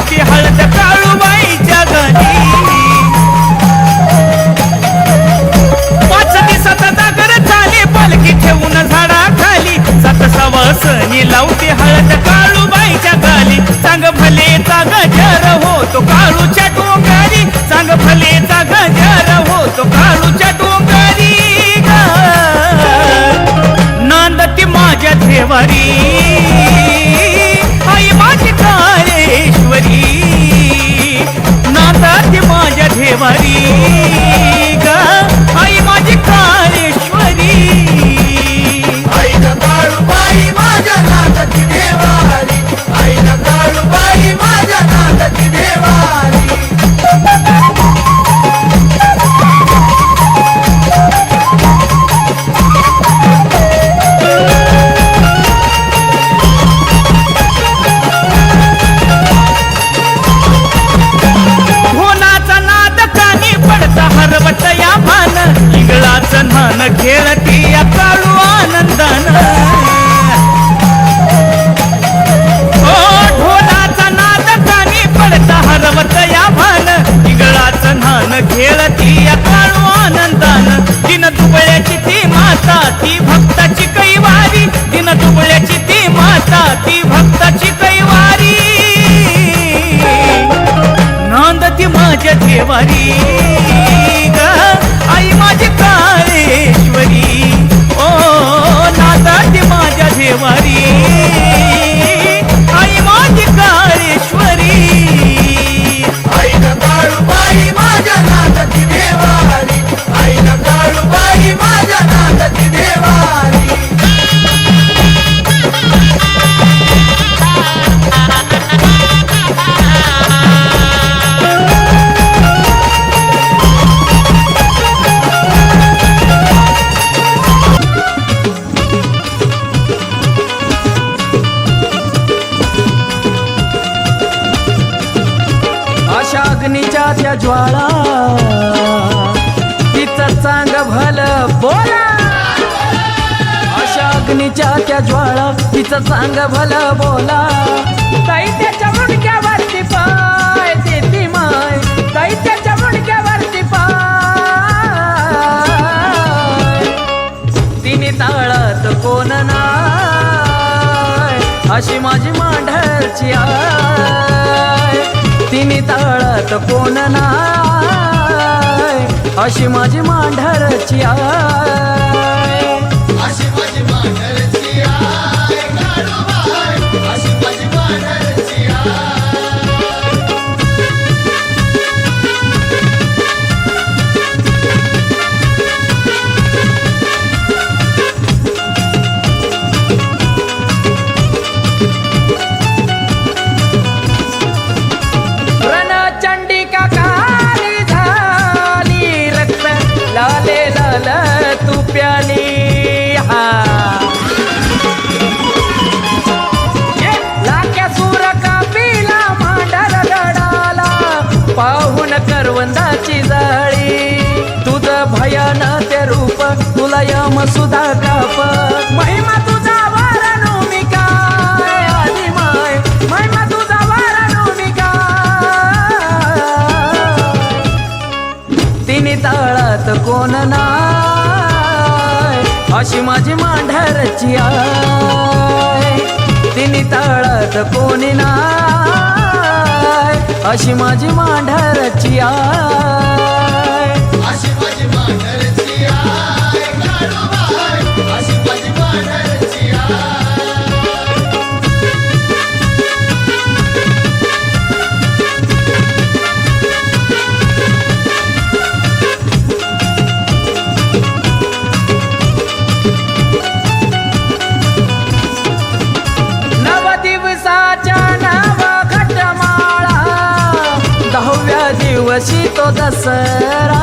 सवासनी लावती हळद काळूबाईच्या घरी पाच दिवसात जागर झाली पालखी ठेवून झाडा खाली. सात सवासनी लावती हळद काळूबाईच्या गाली चांग भलेचा गजर होतो काळूच्या डोंगारी. चांग भलेचा अग्नीच्या त्या ज्वाळा. तिचं चांग भल बोला. अशा अग्नीच्या त्या ज्वाळा तिचं चांग भल बोला. दैत्याच्या मुंडक्यावरती पाय देती माय. दैत्याच्या मुंडक्यावरती पाय. तिने ताळत कोण ना अशी माझी मांढरची आय तिने तळत कोण नाय अशी माझी मांढरची आय सुधा काप. महिमा तुझा वारणू मी काय आधी माय महिमा तुझा वारणू मी काय तिने तळात कोण नाय? अशी माझी मांढरची आय तिने तळात कोणी नाय? अशी माझी मांढरची आय दसरा.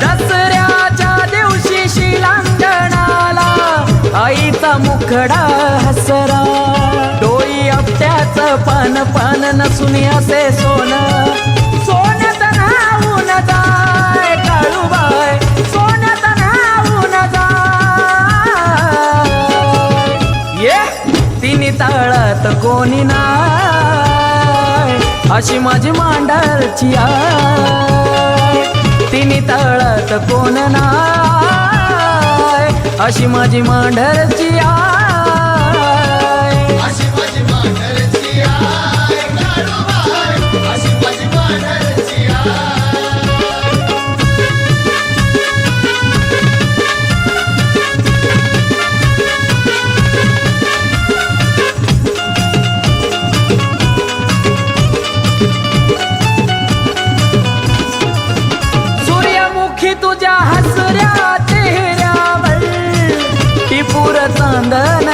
दसऱ्याच्या दिवशी शिलांगणाला आईचा मुखडा हसरा. डोई आपट्याचं पान पान नसून असे सोन. कोणी ना अशी माझी मांडरची तिने तळत कोण नाय अशी माझी मांढरची आ तुझ्या हसऱ्या चेहऱ्यावर टिपूर चांदन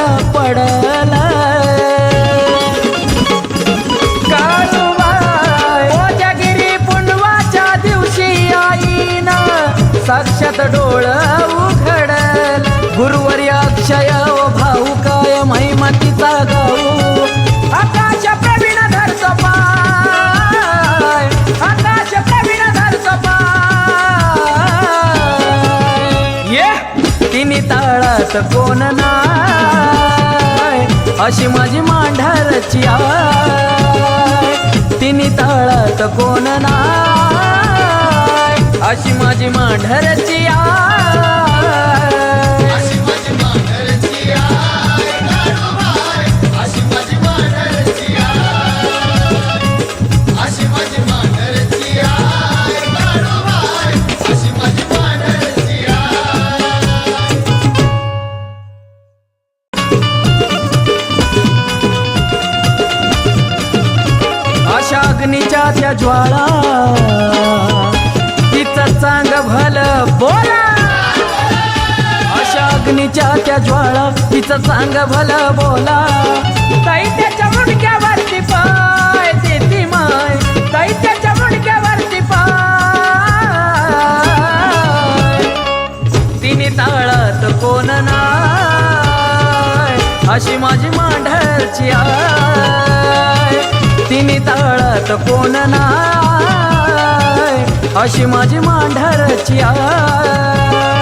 करत कोण नाय अशी माझी मांढरची आय तिन्ही ताळात कोण नाय अशी माझी मांढरची आय सांग चांग भल बोला. अशा अग्नीच्या त्या ज्वाळा तिचं चांग भल बोला. दैत्याच्या मुडक्यावरती पाय देती माय. दैत्याच्या मुडक्यावरती पाय. तिने ताळात कोण नाय अशी माझी मांढरची आय. तिने ताळात कोण नाय अशी माझी मांढरची आय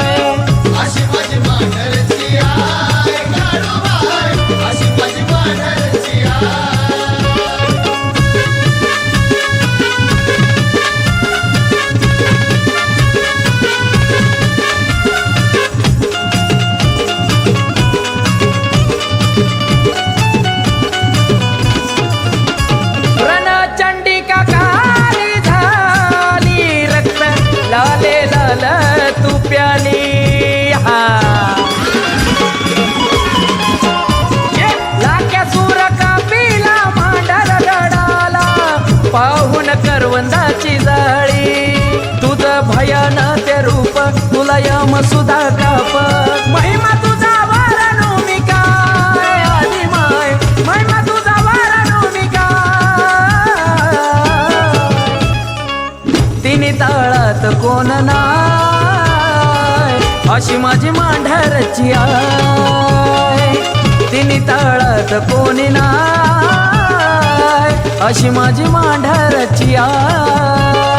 तुझं भयान ते रूप तुला यम सुधा काप. महिमा तुझा वरणू मी काय आधी माय महिमा तुझा वरणू मी काय तिन्ही ताळात कोण नाय अशी माझी मांढरची आय तिने तळात कोणी नाय अशी माझी मांढरची आय